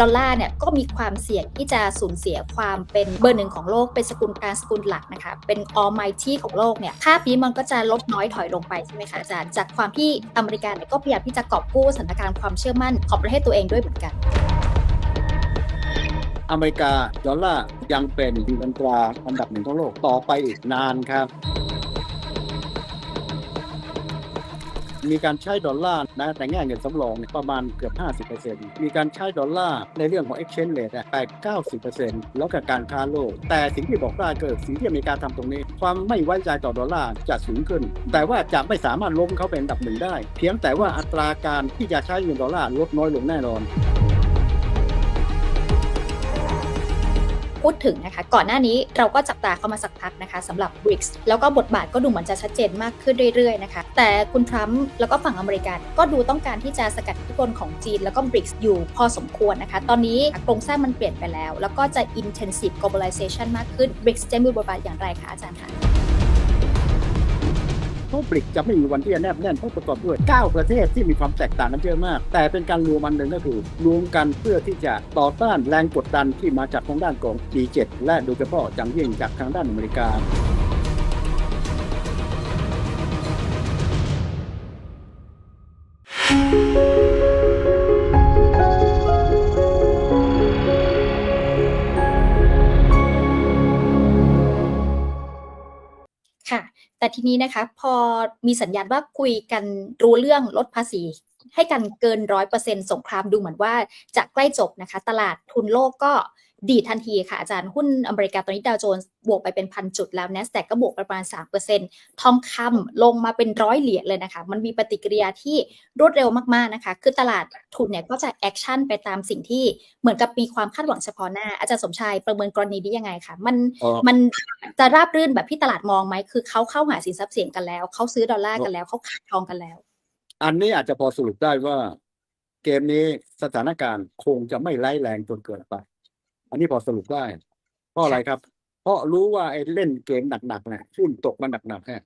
ดอลลาร์เนี่ยก็มีความเสี่ยงที่จะสูญเสียความเป็นเบอร์หนึ่งของโลกเป็นสกุลกางสกุลหลักนะคะเป็น almighty ของโลกเนี่ยภาพนี้มันก็จะลดน้อยถอยลงไปใช่ไหมคะอาจารย์จากความที่อเมริกาเนี่ยก็พยายามที่จะกอบกู้สถานการณ์ความเชื่อมั่นของประเทศตัวเองด้วยเหมือนกันอเมริกาดอลลาร์ยังเป็นเงินตราอันดับหนึ่งของโลกต่อไปอีกนานครับ มีการใช้ดอลลาร์นะแต่แง่เงินสำรองเนี่ยประมาณเกือบ 50%มีการใช้ดอลลาร์ในเรื่องของ exchange rate อะ8 90%แล้วกับการค้าโลก แต่สิ่งที่บอกได้เกิดสิ่งที่อเมริกาทำตรงนี้ ความไม่ไว้ใจต่อดอลลาร์จะสูงขึ้น แต่ว่าจะไม่สามารถล้มเขาเป็นอันดับหนึ่งได้ เพียงแต่ว่าอัตราการที่จะใช้เงินดอลลาร์ลดน้อยลงแน่นอน พูดถึงนะคะก่อนหน้านี้เราก็จับตาเข้ามาสักพักนะคะสำหรับ BRICS แล้วก็บทบาทก็ดูเหมือนจะชัดเจนมากขึ้นเรื่อยๆนะคะแต่คุณทรัมป์แล้วก็ฝั่งอเมริกันก็ดูต้องการที่จะสกัดอิทธิพลของจีนแล้วก็ BRICS อยู่พอสมควรนะคะตอนนี้โครงสร้างมันเปลี่ยนไปแล้ว แล้วก็จะ intensive globalization มากขึ้น BRICS จะมีบทบาทอย่างไรคะอาจารย์คะ เพราะบริกจะไม่มีวันที่จะแนบแน่นเพราะประกอบด้วย 9 ประเทศที่มีความแตกต่างกันเยอะมาก แต่เป็นการรวมมันหนึ่งก็คือรวมกันเพื่อที่จะต่อต้านแรงกดดันที่มาจากทางด้านของ G7 และโดยเฉพาะจังยิ่งจากทางด้านอเมริกา ทีนี้นะคะ พอมีสัญญาณว่าคุยกันรู้เรื่องลดภาษี ให้กันเกินร้อยเปอร์เซ็นสงครามดูเหมือนว่าจะใกล้จบนะคะ ตลาดทุนโลกก็ ดีดทันทีค่ะ อาจารย์หุ้นอเมริกาตอนนี้ดาวโจนส์บวกไปเป็นพันจุดแล้ว n a s d a q ก็บวกไปประมาณ 3%ทองคำลงมาเป็นร้อยเหรียญเลยนะคะ มันมีปฏิกิริยาที่รวดเร็วมากๆนะคะ คือตลาดทุนเนี่ยก็จะแอคชั่นไปตามสิ่งที่เหมือนกับมีความคาดหวังเฉพาะหน้า อาจารย์สมชายประเมินกรณีนี้ยังไงคะมันอ๋อมันจะราบรื่นแบบที่ตลาดมองไหมคือเขาเข้าหาสินทรัพย์เสี่ยงกันแล้วเขาซื้อดอลลาร์กันแล้วเขาขายทองกันแล้ว อันนี้อาจจะพอสรุปได้ว่า เกมนี้สถานการณ์คงจะไม่ไร้แรงจนเกินไป อันนี้พอสรุปได้ เพราะอะไรครับ เพราะรู้ว่าไอ้เล่นเกมหนักๆเนี่ยหุ้นตกมันหนักๆเนี่ย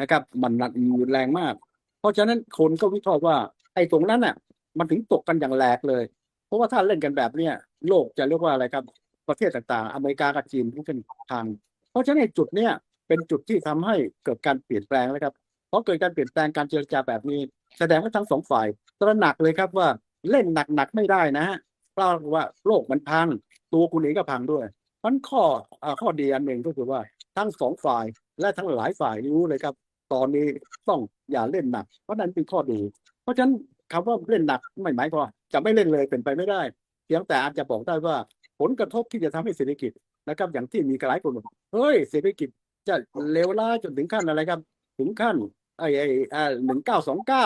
นะครับ มันหนักรุนแรงมาก เพราะฉะนั้นคนก็วิเคราะห์ว่า ไอ้ตรงนั้นน่ะ มันถึงตกกันอย่างแหลกเลย เพราะว่าถ้าเล่นกันแบบเนี้ยโลกจะเรียกว่าอะไรครับ ประเทศต่างๆ อเมริกากับจีนทุกเส้นทาง เพราะฉะนั้นจุดเนี้ยเป็นจุดที่ทำให้เกิดการเปลี่ยนแปลงแล้วครับเพราะเกิดการเปลี่ยนแปลงการเจรจาแบบนี้ แสดงว่าทั้งสองฝ่าย ตระหนักเลยครับว่าเล่นหนักๆไม่ได้นะฮะเพราะว่าโลกมันพัง ตัวคุณเองก็พังด้วยเพราะฉะนั้นข้ออ่าข้อดีอันหนึ่งก็คือว่าทั้งสองฝ่ายและทั้งหลายฝ่ายรู้เลยครับ ตอนนี้ต้องอย่าเล่นหนัก เพราะนั้นเป็นข้อดี เพราะฉะนั้นคำว่าเล่นหนักไม่หมายความว่าจะไม่เล่นเลยเป็นไปไม่ได้เพียงแต่อาจจะบอกได้ว่าผลกระทบที่จะทำให้เศรษฐกิจนะครับ อย่างที่มีหลายคนบอกเฮ้ยเศรษฐกิจจะเลวร้ายจนถึงขั้นอะไรครับ ถึงขั้นไอ้ไอ้อ่าหนึ่งเก้าสองเก้า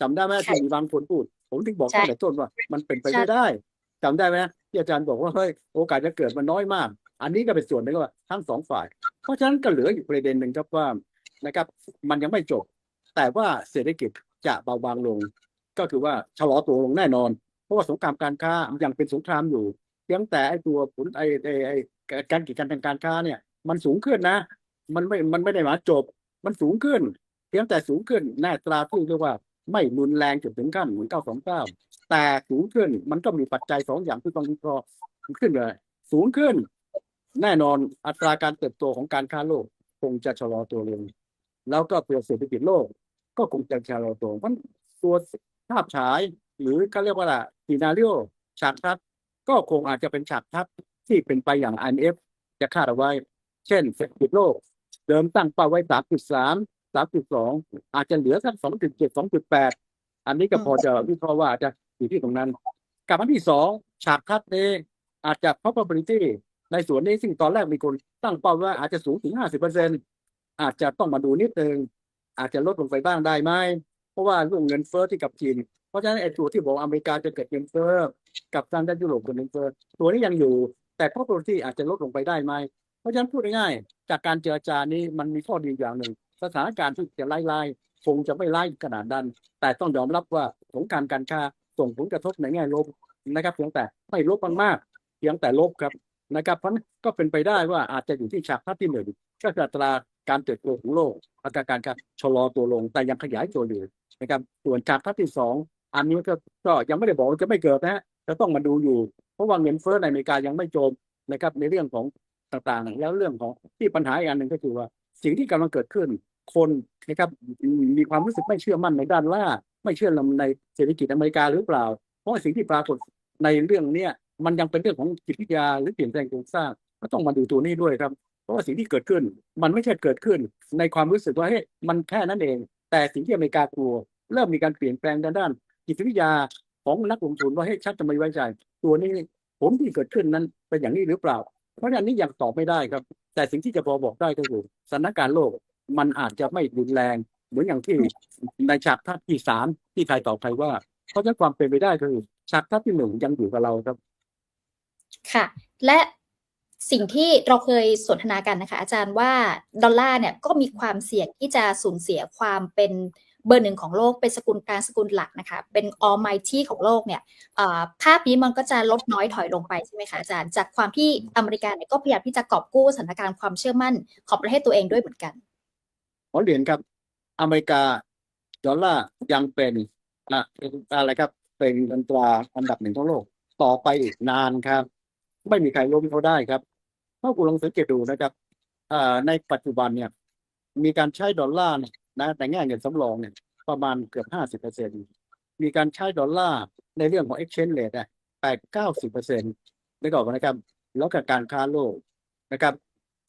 จำได้ไหมใช่ที่มีบางคนพูด ผมถึงบอกใช่ตั้งแต่ต้นว่า มันเป็นไปใช่ไม่ได้ จำได้ไหมที่อาจารย์บอกว่าเฮ้ยโอกาสจะเกิดมันน้อยมาก อันนี้ก็เป็นส่วนหนึ่งว่าทั้งสองฝ่าย เพราะฉะนั้นก็เหลืออีกประเด็นหนึ่งครับว่านะครับ มันยังไม่จบ แต่ว่าเศรษฐกิจจะเบาบางลง ก็คือว่าชะลอตัวลงแน่นอน เพราะว่าสงครามการค้ายังเป็นสงครามอยู่เพียงแต่ไอ้ตัวผลไอ้ไอ้ไอ้การกีดกันทางการค้าเนี่ย มันสูงขึ้นนะ มันไม่มันไม่ได้หมาจบ มันสูงขึ้น เพียงแต่สูงขึ้นแน่ตราที่เรียกว่า ไม่รุนแรงจนถึงขั้นเหมือนเก้าสองเก้าแต่สูงขึ้นมันก็มีปัจจัยสองอย่างที่ต้องวิเคราะห์ขึ้นเลย สูงขึ้น แน่นอนอัตราการเติบโตของการค้าโลก คงจะชะลอตัวลง แล้วก็ตัวเศรษฐกิจโลก ก็คงจะชะลอตัวเพราะตัวภาพฉาย หรือเขาเรียกว่าซีนารีโอฉากทัศน์ก็คงอาจจะเป็นฉากทัศน์ที่เป็นไปอย่าง IMF จะคาดเอาไว้ เช่นเศรษฐกิจโลก เดิมตั้งเป้าไว้ 3.3 3.2อาจจะเหลือสัก2.7 2.8อันนี้ก็พอจะวิเคราะห์ว่าอาจจะอยู่ที่ตรงนั้น กับอันที่สองฉากทัศน์เองอาจจะ probability ในส่วนนี้ซึ่งตอนแรกมีคนตั้งเป้าว่าอาจจะสูงถึง50%อาจจะต้องมาดูนิดนึงอาจจะลดลงไปบ้างได้ไหมเพราะว่าเรื่องเงินเฟ้อที่กับจีน เพราะฉะนั้นไอ้ตัวที่บอกอเมริกาจะเกิดเงินเฟ้อกับทางด้านยุโรปเกิดเงินเฟ้อตัวนี้ยังอยู่ แต่ probability อาจจะลดลงไปได้ไหมเพราะฉะนั้นพูดง่ายๆจากการเจรจานี้มันมีข้อดีอย่างหนึ่ง สถานการณ์ที่จะไล่ไล่คงจะไม่ไล่ขนาดนั้น แต่ต้องยอมรับว่าสงครามการค้าส่งผลกระทบในแง่ลบนะครับเพียงแต่ไม่ลบมากเพียงแต่ลบครับนะครับเพราะนั้นก็เป็นไปได้ว่าอาจจะอยู่ที่ฉากทัศที่หนึ่งก็คืออัตราการเติบโตของโลกอัตราการค้าชะลอตัวลงแต่ยังขยายตัวอยู่นะครับส่วนฉากทัศที่สองอันนี้ก็ก็ยังไม่ได้บอกว่าจะไม่เกิดนะฮะจะต้องมาดูอยู่ เพราะว่าเงินเฟ้อในอเมริกายังไม่โจบนะครับในเรื่องของต่างๆ แล้วเรื่องของที่ปัญหาอีกอันหนึ่งก็คือว่า สิ่งที่กำลังเกิดขึ้น คนนะครับมีความรู้สึกไม่เชื่อมั่นในด้านล่า ไม่เชื่อในเศรษฐกิจอเมริกาหรือเปล่า เพราะสิ่งที่ปรากฏในเรื่องเนี้ยมันยังเป็นเรื่องของจิตวิทยาหรือเปลี่ยนแปลงโครงสร้างก็ต้องมาดูตัวนี้ด้วยครับ เพราะว่าสิ่งที่เกิดขึ้น มันไม่ใช่เกิดขึ้น ในความรู้สึกว่าเฮ้ยมันแค่นั้นเอง แต่สิ่งที่อเมริกากลัว เริ่มมีการเปลี่ยนแปลงด้านด้านจิตวิทยาของนักลงทุนว่าเฮ้ยชักจะไม่ไว้ใจ ตัวนี้ผมที่เกิดขึ้นนั้นเป็นอย่างนี้หรือเปล่า เพราะฉะนั้นนี่ยังตอบไม่ได้ครับ แต่สิ่งที่จะพอบอกได้ก็คือสถานการณ์โลกมันอาจจะไม่รุนแรง เหมือนอย่างที่ในฉากทัศน์ที่สามที่ไทยตอบไทยว่า เพราะฉะนั้นความเป็นไปได้ก็คือฉากทัศน์ที่หนึ่งยังอยู่กับเราครับ ค่ะ และสิ่งที่เราเคยสนทนากันนะคะ อาจารย์ว่าดอลลาร์เนี่ยก็มีความเสี่ยงที่จะสูญเสียความเป็น เบอร์หนึ่งของโลกเป็นสกุลกลางสกุลหลักนะคะเป็น almighty ของโลกเนี่ยภาพนี้มันก็จะลดน้อยถอยลงไปใช่ไหมคะอาจารย์ จากความที่อเมริกาเนี่ยก็พยายามที่จะกอบกู้สถานการณ์ความเชื่อมั่นของประเทศตัวเองด้วยเหมือนกันขอเรียนครับอเมริกาดอลลาร์ยังเป็นอะอะไรครับเป็นเงินตราอันดับหนึ่งของโลก ต่อไปอีกนานครับ ไม่มีใครล้มเขาได้ครับถ้าคุณลองสังเกตดูนะครับในปัจจุบันเนี่ยมีการใช้ดอลลาร์ นี่ยนะในแง่เงินสำรองเนี่ยประมาณเกือบห้าสิบเปอร์เซ็นมีการใช้ดอลลาร์ในเรื่องของ exchange rate เนี่ยแปดเก้าสิบเปอร์เซ็นต์ได้ก่อนนะครับแล้วกับการค้าโลกนะครับ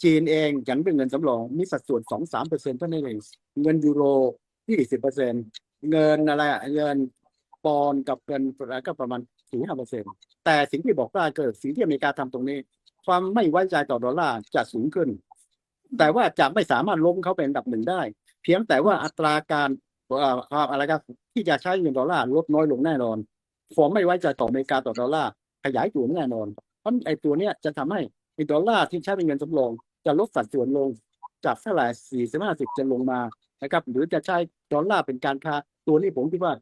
จีนเองยังเป็นเงินสำรองมีสัดส่วนสองสามเปอร์เซ็นต์เท่านั้นเองเงินยูโรยี่สิบเปอร์เซ็นต์เงินอะไรอะเงินปอนกับเงินอะไรก็ประมาณสี่ห้าเปอร์เซ็นต์แต่สิ่งที่บอกได้ก็คือสิ่งที่อเมริกาทำตรงนี้ ความไม่ไว้ใจต่อดอลลาร์จะสูงขึ้น แต่ว่าจะไม่สามารถล้มเขาเป็นอันดับหนึ่งได้ พียงแต่ว่าอัตราการอะไรครับที่จะใช้เงินดอลลาร์ลดน้อยลงแน่นอนความไม่ไว้ใจต่ออเมริกาต่อดอลลาร์ขยายตัวแน่นอน เพราะไอ้ตัวเนี้ยจะทำให้ไอ้ดอลลาร์ที่ใช้เป็นเงินสำรอง จะลดสัดส่วนลงจากเท่าไหร่สี่สิบห้าสิบจะลงมานะครับ หรือจะใช้ดอลลาร์เป็นการค้าตัวนี้ผมคิดว่า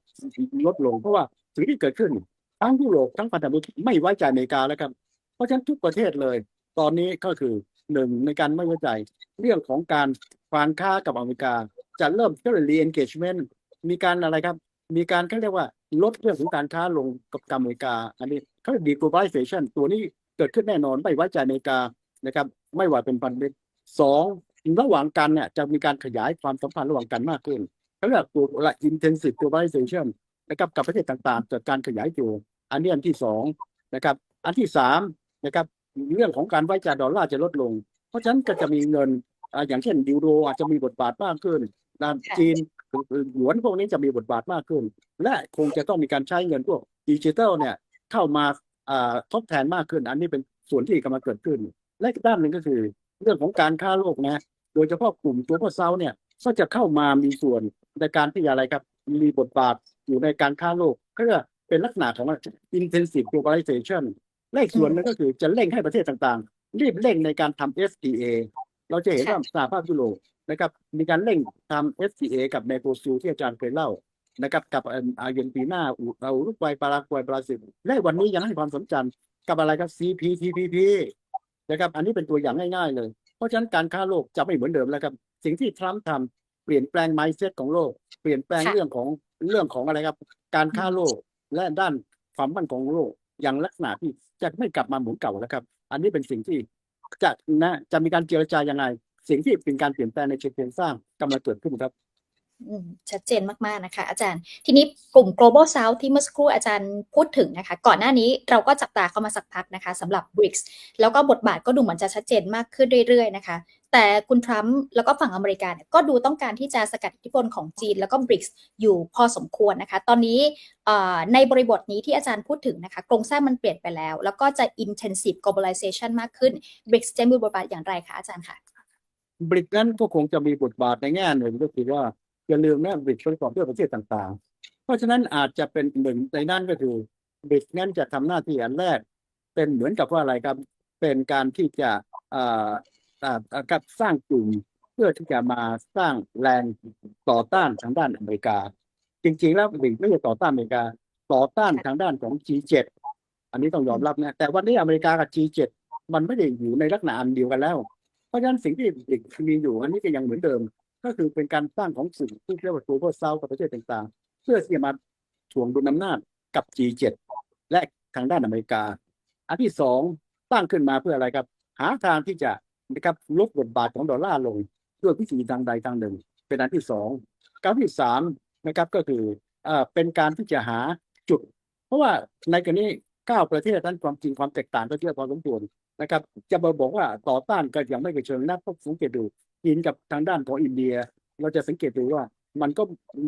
ลดลง เพราะว่าสิ่งที่เกิดขึ้นทั้งยุโรปทั้งพันธมิตรไม่ไว้ใจอเมริกาแล้วครับ เพราะฉะนั้นทุกประเทศเลย ตอนนี้ก็คือหนึ่งในการไม่ไว้ใจ เรื่องของการการค้ากับอเมริกา จะเริ่มก็เลย re-engagement มีการอะไรครับ มีการเขาเรียกว่าลดเรื่องของการค้าลงกับอเมริกา อันนี้เขาเรียก deglobalization ตัวนี้เกิดขึ้นแน่นอนไม่ไว้ใจอเมริกานะครับ ไม่ว่าเป็นพันธมิตรสองระหว่างกันเนี่ยจะมีการขยายความสัมพันธ์ระหว่างกันมากขึ้นเขาเรียกตัว intensive globalization นะครับกับประเทศต่างๆเกิดการขยายตัวอันนี้อันที่สองนะครับ อันที่สามนะครับเรื่องของการไว้ใจดอลลาร์จะลดลง เพราะฉะนั้นก็จะมีเงินอ่าอย่างเช่นยูโรอาจจะมีบทบาทมากขึ้น นค่ะจีนหยวนพวกนี้จะมีบทบาทมากขึ้น และคงจะต้องมีการใช้เงินพวกดิจิทัลเนี่ยเข้ามาอ่าทดแทนมากขึ้น อันนี้เป็นส่วนที่กำลังเกิดขึ้น และอีกด้านหนึ่งก็คือ เรื่องของการค้าโลกนะ โดยเฉพาะกลุ่มตัวพวกเซาเนี่ยก็จะเข้ามามีส่วนในการที่อะไรครับ มีบทบาทอยู่ในการค้าโลกก็จะเป็นลักษณะของ intensive globalization และอีกส่วนหนึงก็คือจะเร่งให้ประเทศต่างๆ รีบเร่งในการทำ FTA เราจะเห็นว่าสหภาพยุโรป นะครับ มีการเร่งทำ FTA กับเมโกซูที่อาจารย์เคยเล่านะครับ กับเอิ่มอาร์เจนตินาอุอุรุกวัยปารากวัยบราซิลและวันนี้ยังให้ความสำคัญกับอะไรครับ CPTPP นะครับ อันนี้เป็นตัวอย่างง่ายๆเลย เพราะฉะนั้นการค้าโลกจะไม่เหมือนเดิมแล้วครับ สิ่งที่ทรัมป์ทำเปลี่ยนแปลง mindset ของโลก เปลี่ยนแปลงค่ะเรื่องของเรื่องของอะไรครับ การค้าโลกและด้านความมั่นคงของโลกอย่างลักษณะที่จะไม่กลับมาเหมือนเก่าแล้วครับ อันนี้เป็นสิ่งที่จะนะจะมีการเจรจายังไง สิ่งที่เป็นการเปลี่ยนแปลงในเชิงโครงสร้างกำลังเกิดขึ้นครับชัดเจนมากๆนะคะ อาจารย์ ทีนี้กลุ่ม global south ที่เมื่อสักครู่อาจารย์พูดถึงนะคะ ก่อนหน้านี้เราก็จับตาเข้ามาสักพักนะคะสำหรับ BRICS แล้วก็บทบาทก็ดูเหมือนจะชัดเจนมากขึ้นเรื่อยๆนะคะ แต่คุณทรัมป์แล้วก็ฝั่งอเมริกาเนี่ยก็ดูต้องการที่จะสกัดอิทธิพลของจีนแล้วก็ BRICS อยู่พอสมควรนะคะ ตอนนี้ในบริบทนี้ที่อาจารย์พูดถึงนะคะโครงสร้างมันเปลี่ยนไปแล้ว แล้วก็จะ intensive globalization มากขึ้น BRICS จะมีบทบาทอย่างไรคะอาจารย์คะ บริกนั้นก็คงจะมีบทบาทในแง่หนึ่งก็คือว่าอย่าลืมนะบริกประกอบด้วยประเทศต่างๆ เพราะฉะนั้นอาจจะเป็นหนึ่งในนั้นก็คือบริกนั้นจะทำหน้าที่อันแรก เป็นเหมือนกับว่าอะไรครับ เป็นการที่จะกับสร้างกลุ่มเพื่อที่จะมาสร้างแรงต่อต้านทางด้านอเมริกา จริงๆแล้วบริกไม่ใช่ต่อต้านอเมริกา ต่อต้านทางด้านของ G7 อันนี้ต้องยอมรับนะแต่วันนี้อเมริกากับ G7 มันไม่ได้อยู่ในลักษณะอันเดียวกันแล้ว ราะฉะนั้นสิ่งที่เด็กมีอยู่อันนี้ก็ยังเหมือนเดิม ก็คือเป็นการสร้างของสื่อที่เรียกว่าตัวพวกเซากับประเทศต่างๆ เพื่อที่จะมาถ่วงดุลอำนาจกับ G7 และทางด้านอเมริกา อันที่สองตั้งขึ้นมาเพื่ออะไรครับ หาทางที่จะนะครับลดบทบาทของดอลลาร์ลงด้วยวิธีทางใดทางหนึ่ง เป็นอันที่สองการที่สามนะครับก็คือเอ่อเป็นการที่จะหาจุด เพราะว่าในกรณีเก้าประเทศนั้นความจริงความแตกต่างก็เยอะพอสมควร นะครับ จะมาบอกว่าต่อต้านก็ยังไม่กระเชิงนะเพราะสังเกตดูจีนกับทางด้านของอินเดีย เราจะสังเกตดูว่ามันก็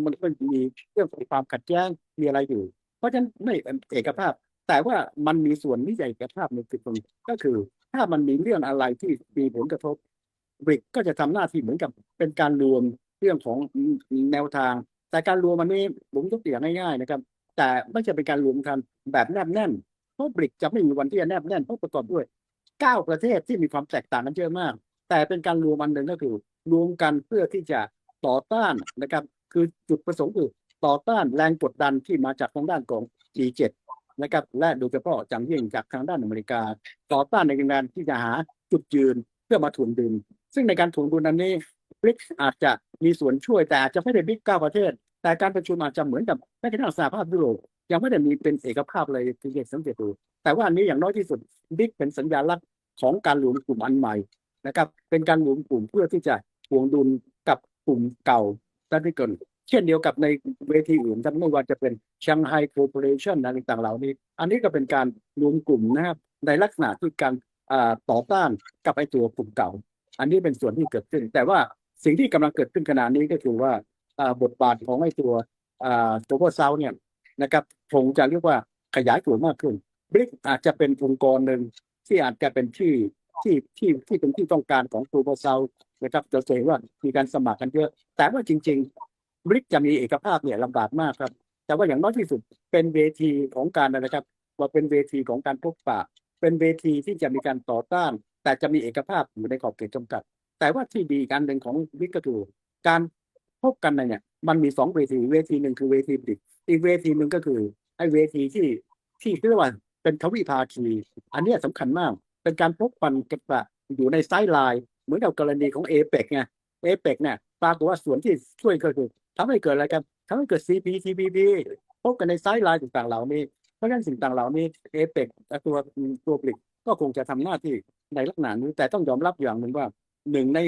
มันก็มีเรื่องของความขัดแย้งมีอะไรอยู่ เพราะฉะนั้นไม่เอกภาพ แต่ว่ามันมีส่วนที่ใหญ่เอกภาพในจุดตรงนี้ก็คือ ถ้ามันมีเรื่องอะไรที่มีผลกระทบบริกก็จะทำหน้าที่เหมือนกับเป็นการรวมเรื่องของแนวทาง แต่การรวมมันนี้ผมยกตัวอย่างง่ายๆนะครับ แต่ไม่ใช่เป็นการรวมกันแบบแนบแน่นเพราะบริกจะไม่มีวันที่จะแนบแน่นเพราะประกอบด้วย เก้าประเทศที่มีความแตกต่างกันเยอะมาก แต่เป็นการรวมอันหนึ่งก็คือ รวมกันเพื่อที่จะต่อต้านนะครับ คือจุดประสงค์คือต่อต้านแรงกดดันที่มาจากทางด้านของ G7 นะครับ และโดยเฉพาะจังยิ่งจากทางด้านอเมริกา ต่อต้านในการที่จะหาจุดยืนเพื่อมาถ่วงดุลซึ่งในการถ่วงดุลนั้นนี้บริกอาจจะมีส่วนช่วยแต่อาจจะไม่ได้บิ๊กเก้าประเทศ แต่การประชุมอาจจะเหมือนกับแม้กระทั่งสหภาพยุโรป ยังไม่ได้มีเป็นเอกภาพเลยที่เห็นสังเกตดูแต่ว่าอันนี้อย่างน้อยที่สุดบิ๊กเป็นสัญญาลักษณ์ของการรวมกลุ่มอันใหม่นะครับ เป็นการรวมกลุ่มเพื่อที่จะถ่วงดุลกับกลุ่มเก่านั่นที่เกินเช่นเดียวกับในเวทีอื่นครับไม่ว่าจะเป็น Shanghai Cooperation อะไรต่างๆเหล่านี้ อันนี้ก็เป็นการรวมกลุ่มนะครับในลักษณะที่การต่อต้านกับไอ้ตัวกลุ่มเก่า อันนี้เป็นส่วนที่เกิดขึ้น แต่ว่าสิ่งที่กำลังเกิดขึ้นขณะนี้ก็คือว่าบทบาทของไอ้ตัวอ่าตัวพวกเซาเนี่ย นะครับคงจะเรียกว่าขยายตัวมากขึ้นบริกอาจจะเป็นองค์กรหนึ่งที่อาจจะเป็นที่ที่ที่ที่เป็นที่ต้องการของตัวพวกเซานะครับจะเห็นว่ามีการสมัครกันเยอะ แต่ว่าจริงๆบริกจะมีเอกภาพเนี่ยลำบากมากครับ แต่ว่าอย่างน้อยที่สุดเป็นเวทีของการนะครับ ว่าเป็นเวทีของการพบปะ เป็นเวทีที่จะมีการต่อต้าน แต่จะมีเอกภาพอยู่ในขอบเขตจำกัด แต่ว่าที่ดีกอันหนึ่งของบริกก็คือการพบกันเนี่ยมันมีสองเวทีเวทีหนึ่งคือเวทีบริก อีกเวทีหนึ่งก็คือไอ้เวทีที่ที่เรียกว่าเป็นทวิภาคีอันนี้ยสำคัญมาก เป็นการพบกันกันปะอยู่ในไซด์ไลน์เหมือนกับกรณีของเอเปกไงเอเปกเนี่ยปรากฏว่าส่วนที่ช่วยก็คือทำให้เกิดอะไรกันทำให้เกิด CPTPP พบกันในไซด์ไลน์ต่างๆเหล่านี้เพราะฉะนั้นสิ่งต่างเหล่านี้เอเปกตัวตัวบริกก็คงจะทำหน้าที่ในลักษณะนี้แต่ต้องยอมรับอย่างหนึ่งว่าหนึ่งใน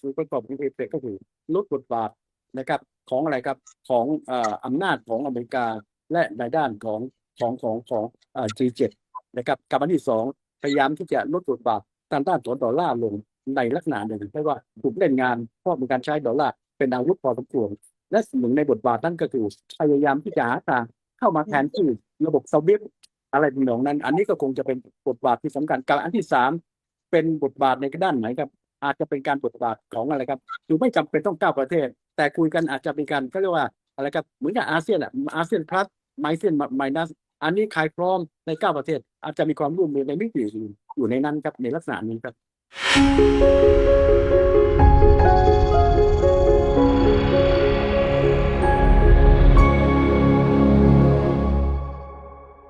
ส่วนประกอบของเอเปกก็คือลดบทบาทนะครับ ของอะไรครับของออำนาจของอเมริกาและในด้านของของของของ G7 นะครับกับอันที่สองพยายามที่จะลดบทบาททางด้านของดอลลาร์ลงในลักษณะหนึ่งเพราะว่าถูกเล่นงานเพราะมีการใช้ดอลลาร์เป็นอาวุธพอสมควรและหนึ่งในบทบาทนั้นก็คือพยายามที่จะหาทางเข้ามาแทนที่ระบบสวิฟอะไรทำนองนั้น อันนี้ก็คงจะเป็นบทบาทที่สำคัญกับอันที่สามเป็นบทบาทในด้านไหนครับ อาจจะเป็นการบทบาทของอะไรครับคือไม่จำเป็นต้องเก้าประเทศ แต่คุยกันอาจจะเป็นการก็เรียกว่าอะไรครับเหมือนกับอาเซียนแหละอาเซียนพลัสไมเซียนไมนัสอันนี้ขายพร้อมในเก้าประเทศ อาจจะมีความร่วมมือในมิติอื่นอยู่ในนั้นครับในลักษณะนี้ครับ